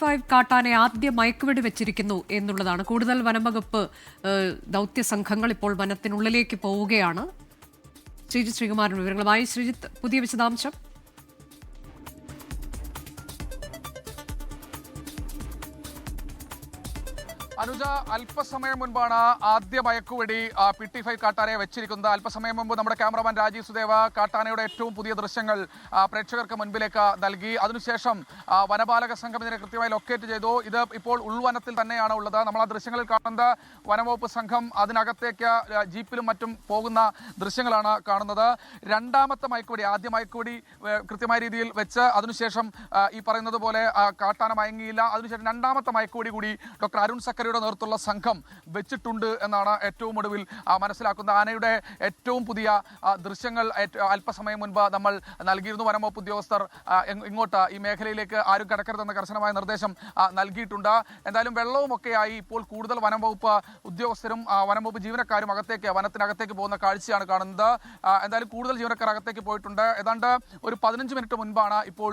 Five കാട്ടാനെ ആദ്യ മയക്കുവെടി വെച്ചിരിക്കുന്നു എന്നുള്ളതാണ്. കൂടുതൽ വനംവകുപ്പ് ദൗത്യ സംഘങ്ങൾ ഇപ്പോൾ വനത്തിനുള്ളിലേക്ക് പോവുകയാണ്. ശ്രീജിത് ശ്രീകുമാരൻ വിവരങ്ങളുമായി. ശ്രീജിത്ത് പുതിയ വിശദാംശം? അനുജ അല്പസമയം മുൻപാണ് ആദ്യ മയക്കുവെടി ആ, പി ടി ഫൈവ് കാട്ടാനയെ വെച്ചിരിക്കുന്നത്. അല്പസമയം മുമ്പ് നമ്മുടെ ക്യാമറമാൻ രാജീവ് സുദേവ കാട്ടാനയുടെ ഏറ്റവും പുതിയ ദൃശ്യങ്ങൾ പ്രേക്ഷകർക്ക് മുൻപിലേക്ക് നൽകി. അതിനുശേഷം വനപാലക സംഘം ഇതിനെ കൃത്യമായി ലൊക്കേറ്റ് ചെയ്തു. ഇത് ഇപ്പോൾ ഉൾവനത്തിൽ തന്നെയാണ് ഉള്ളത്. നമ്മൾ ആ ദൃശ്യങ്ങളിൽ കാണുന്നത് വനംവകുപ്പ് സംഘം അതിനകത്തേക്ക് ജീപ്പിലും മറ്റും പോകുന്ന ദൃശ്യങ്ങളാണ് കാണുന്നത്. രണ്ടാമത്തെ മയക്കുവെടി ആദ്യ മയക്കുവെടി കൃത്യമായ രീതിയിൽ വെച്ച് അതിനുശേഷം ഈ പറയുന്നത് പോലെ കാട്ടാന മയങ്ങിയില്ല. അതിനുശേഷം രണ്ടാമത്തെ മയക്കുവെടി കൂടി ഡോക്ടർ അരുൺ സക്കരയുടെ നേതൃത്വമുള്ള സംഘം വെച്ചിട്ടുണ്ട് എന്നാണ് ഏറ്റവും ഒടുവിൽ ആ, മനസ്സിലാക്കുന്നത് ആനയുടെ ഏറ്റവും പുതിയ ദൃശ്യങ്ങൾ അല്പസമയം മുൻപ് നമ്മൾ നൽകിയിരുന്നു. വനംവകുപ്പ് ഉദ്യോഗസ്ഥർ ഇങ്ങോട്ട് ഈ മേഖലയിലേക്ക് ആരും കടക്കരുതെന്ന കർശനമായ നിർദ്ദേശം നൽകിയിട്ടുണ്ട്. എന്തായാലും വെള്ളവും ഒക്കെയായി ഇപ്പോൾ കൂടുതൽ വനംവകുപ്പ് ഉദ്യോഗസ്ഥരും വനംവകുപ്പ് ജീവനക്കാരും അകത്തേക്ക് വനത്തിനകത്തേക്ക് പോകുന്ന കാഴ്ചയാണ് കാണുന്നത്. എന്തായാലും കൂടുതൽ ജീവനക്കാർ അകത്തേക്ക് പോയിട്ടുണ്ട്. ഏതാണ്ട് ഒരു പതിനഞ്ച് മിനിറ്റ് മുൻപാണ് ഇപ്പോൾ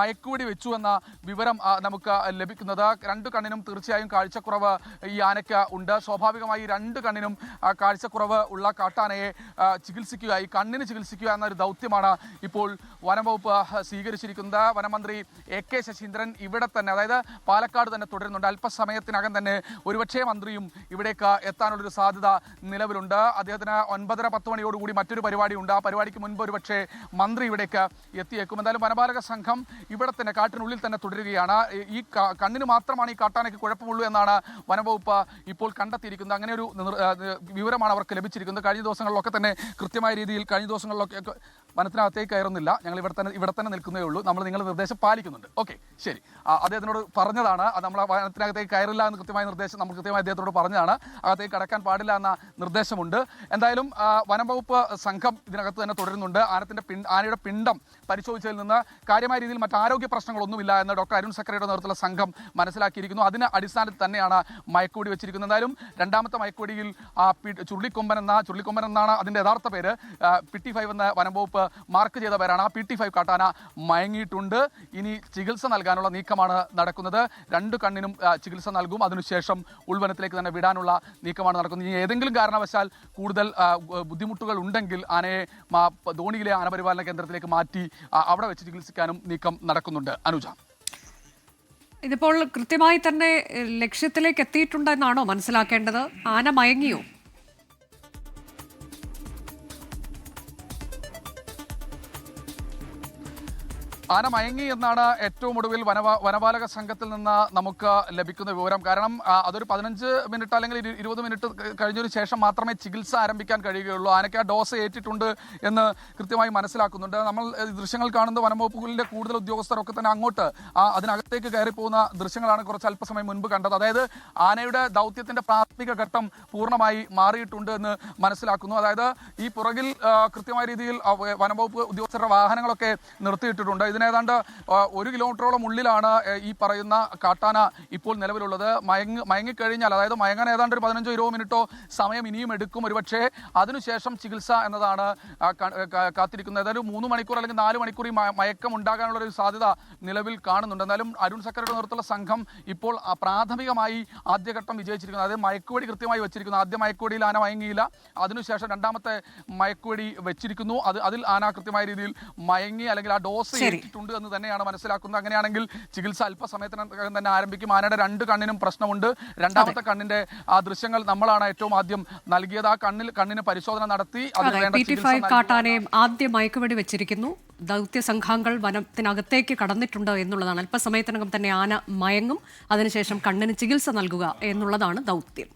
മയക്കുവെടി വെച്ചു എന്ന വിവരം നമുക്ക് ലഭിക്കുന്നത്. രണ്ട് കണ്ണിനും തീർച്ചയായും കാഴ്ചക്കുറവ് ഈ ആനയ്ക്ക് ഉണ്ട്. സ്വാഭാവികമായി രണ്ട് കണ്ണിനും കാഴ്ചക്കുറവ് ഉള്ള കാട്ടാനയെ ചികിത്സിക്കുക ഈ കണ്ണിന് ചികിത്സിക്കുക എന്നൊരു ദൗത്യമാണ് ഇപ്പോൾ വനംവകുപ്പ് സ്വീകരിച്ചിരിക്കുന്നത്. വനമന്ത്രി എ കെ ശശീന്ദ്രൻ ഇവിടെ തന്നെ അതായത് പാലക്കാട് തന്നെ തുടരുന്നുണ്ട്. അല്പസമയത്തിനകം തന്നെ ഒരുപക്ഷേ മന്ത്രിയും ഇവിടേക്ക് എത്താനുള്ളൊരു സാധ്യത നിലവിലുണ്ട്. അദ്ദേഹത്തിന് ഒൻപതര പത്ത് മണിയോടുകൂടി മറ്റൊരു പരിപാടി ഉണ്ട് ആ പരിപാടിക്ക് മുൻപ് ഒരുപക്ഷേ മന്ത്രി ഇവിടേക്ക് എത്തിയേക്കും. എന്തായാലും വനപാലക സംഘം ഇവിടെ തന്നെ കാട്ടിനുള്ളിൽ തന്നെ തുടരുകയാണ്. ഈ കണ്ണിന് മാത്രമാണ് ഈ കാട്ടാനയ്ക്ക് കുഴപ്പമുള്ളൂ എന്നാണ് വനംവകുപ്പ് ഇപ്പോൾ കണ്ടെത്തിയിരിക്കുന്നത്. അങ്ങനെ ഒരു വിവരമാണ് അവർക്ക് ലഭിച്ചിരിക്കുന്നത്. കഴിഞ്ഞ ദിവസങ്ങളിലൊക്കെ തന്നെ കൃത്യമായ രീതിയിൽ കഴിഞ്ഞ ദിവസങ്ങളിലൊക്കെ വനത്തിനകത്തേക്ക് കയറുന്നില്ല. ഞങ്ങൾ ഇവിടെ തന്നെ ഇവിടെ തന്നെ നിൽക്കുന്നേ ഉള്ളൂ. നമ്മൾ നിങ്ങളുടെ നിർദ്ദേശം പാലിക്കുന്നുണ്ട്. ഓക്കെ ശരി. അദ്ദേഹത്തിനോട് പറഞ്ഞതാണ്. നമ്മൾ വനത്തിനകത്തേക്ക് കയറില്ല എന്ന് കൃത്യമായ നിർദ്ദേശം നമ്മൾ കൃത്യമായി അദ്ദേഹത്തോട് പറഞ്ഞതാണ്. അകത്തേക്ക് കടക്കാൻ പാടില്ല എന്ന നിർദ്ദേശമുണ്ട്. എന്തായാലും വനം വകുപ്പ് സംഘം ഇതിനകത്ത് തന്നെ തുടരുന്നുണ്ട്. ആനത്തിന്റെ പിൻ ആനയുടെ പിണ്ടം പരിശോധിച്ചതിൽ നിന്ന് കാര്യമായ രീതിയിൽ മറ്റ് ആരോഗ്യ പ്രശ്നങ്ങളൊന്നുമില്ല എന്ന് ഡോക്ടർ അരുൺ സക്കരയുടെ നേതൃത്വത്തിലുള്ള സംഘം മനസ്സിലാക്കിയിരിക്കുന്നു. അതിന് അടിസ്ഥാനത്തിൽ തന്നെയാണ് മയക്കുവെടി വെച്ചിരിക്കുന്നത്. എന്തായാലും രണ്ടാമത്തെ മയക്കുവെടിയിൽ ചുരുളിക്കൊമ്പൻ എന്ന ചുരുളിക്കൊമ്പൻ എന്നാണ് അതിന്റെ യഥാർത്ഥ പേര്. പിട്ടി ഫൈവ് എന്ന വനം വകുപ്പ് മാർക്ക് ചെയ്തവരാണ് ആ പി ടി ഫൈവ് കാട്ടാന മയങ്ങിയിട്ടുണ്ട്. ഇനി ചികിത്സ നൽകാനുള്ള നീക്കമാണ് നടക്കുന്നത്. രണ്ട് കണ്ണിനും ചികിത്സ നൽകും. അതിനുശേഷം ഉൾവനത്തിലേക്ക് തന്നെ വിടാനുള്ള നീക്കമാണ് നടക്കുന്നത്. ഇനി ഏതെങ്കിലും കാരണവശാൽ കൂടുതൽ ബുദ്ധിമുട്ടുകൾ ഉണ്ടെങ്കിൽ ആനയെ ധോണിയിലെ ആനപരിപാലന കേന്ദ്രത്തിലേക്ക് മാറ്റി അവിടെ വെച്ച് ചികിത്സിക്കാനും നീക്കം നടക്കുന്നുണ്ട്. അനുജ. ഇതിപ്പോൾ കൃത്യമായി തന്നെ ലക്ഷ്യത്തിലേക്ക് എത്തിയിട്ടുണ്ടെന്നാണോ മനസ്സിലാക്കേണ്ടത്? ആന മയങ്ങിയോ? ആന മയങ്ങി എന്നാണ് ഏറ്റവും ഒടുവിൽ വനപാ വനപാലക സംഘത്തിൽ നിന്ന് നമുക്ക് ലഭിക്കുന്ന വിവരം. കാരണം അതൊരു പതിനഞ്ച് മിനിറ്റ് അല്ലെങ്കിൽ ഇരു- ഇരുപത് മിനിറ്റ് കഴിഞ്ഞതിന് ശേഷം മാത്രമേ ചികിത്സ ആരംഭിക്കാൻ കഴിയുകയുള്ളൂ. ആനയ്ക്ക് ആ ഡോസ് ഏറ്റിട്ടുണ്ട് എന്ന് കൃത്യമായി മനസ്സിലാക്കുന്നുണ്ട്. നമ്മൾ ദൃശ്യങ്ങൾ കാണുന്ന വനംവകുപ്പുകളിലെ കൂടുതൽ ഉദ്യോഗസ്ഥരൊക്കെ തന്നെ അങ്ങോട്ട് അതിനകത്തേക്ക് കയറി പോകുന്ന ദൃശ്യങ്ങളാണ് കുറച്ച് അല്പസമയം മുൻപ് കണ്ടത്. അതായത് ആനയുടെ ദൗത്യത്തിന്റെ പ്രാഥമിക ഘട്ടം പൂർണമായി മാറിയിട്ടുണ്ട് എന്ന് മനസ്സിലാക്കുന്നു. അതായത് ഈ പുറകിൽ കൃത്യമായ രീതിയിൽ വനംവകുപ്പ് ഉദ്യോഗസ്ഥരുടെ വാഹനങ്ങളൊക്കെ നിർത്തിയിട്ടിട്ടുണ്ട്. ഇതിനേതാണ്ട് ഏതാണ്ട് ഒരു കിലോമീറ്ററോളം ഉള്ളിലാണ് ഈ പറയുന്ന കാട്ടാന ഇപ്പോൾ നിലവിലുള്ളത്. മയങ്ങ് മയങ്ങിക്കഴിഞ്ഞാൽ അതായത് മയങ്ങാൻ ഏതാണ്ട് ഒരു പതിനഞ്ചോ ഇരുപതോ മിനിറ്റോ സമയം ഇനിയും എടുക്കും ഒരുപക്ഷേ. അതിനുശേഷം ചികിത്സ എന്നതാണ് കാത്തിരിക്കുന്നത്. ഏതായാലും മൂന്ന് മണിക്കൂർ അല്ലെങ്കിൽ നാല് മണിക്കൂർ ഈ മയക്കം ഉണ്ടാകാനുള്ള ഒരു സാധ്യത നിലവിൽ കാണുന്നുണ്ട്. എന്നാലും അരുൺ സക്കരയുടെ നേതൃത്വത്തിലുള്ള സംഘം ഇപ്പോൾ പ്രാഥമികമായി ആദ്യഘട്ടം വിജയിച്ചിരിക്കുന്നത് അതായത് മയക്കുവെടി കൃത്യമായി വെച്ചിരിക്കുന്നു. ആദ്യ മയക്കുവെടിയിൽ ആന മയങ്ങിയില്ല. അതിനുശേഷം രണ്ടാമത്തെ മയക്കുവെടി വെച്ചിരിക്കുന്നു. അത് അതിൽ ആന കൃത്യമായ രീതിയിൽ മയങ്ങി അല്ലെങ്കിൽ ആ ഡോസ് ഏറ്റിട്ടുണ്ട് എന്ന് തന്നെയാണ് മനസ്സിലാക്കുന്നത്. അങ്ങനെയാണെങ്കിൽ ചികിത്സ അല്പസമയത്തിനകം തന്നെ ആരംഭിക്കും. ആനയുടെ രണ്ട് കണ്ണിനും പ്രശ്നമുണ്ട്. രണ്ടാമത്തെ കണ്ണിന്റെ ആ ദൃശ്യങ്ങൾ നമ്മളാണ് ഏറ്റവും ആദ്യം നൽകിയത്. ആ കണ്ണിൽ കണ്ണിന് പരിശോധന നടത്തി കാട്ടാനയും ആദ്യ മയക്കുവെടി വെച്ചിരിക്കുന്നു. ദൗത്യ സംഘാംഗങ്ങൾ വനത്തിനകത്തേക്ക് കടന്നിട്ടുണ്ട് എന്നുള്ളതാണ്. അല്പസമയത്തിനകം തന്നെ ആന മയങ്ങും. അതിനുശേഷം കണ്ണിന് ചികിത്സ നൽകുക എന്നുള്ളതാണ് ദൗത്യം.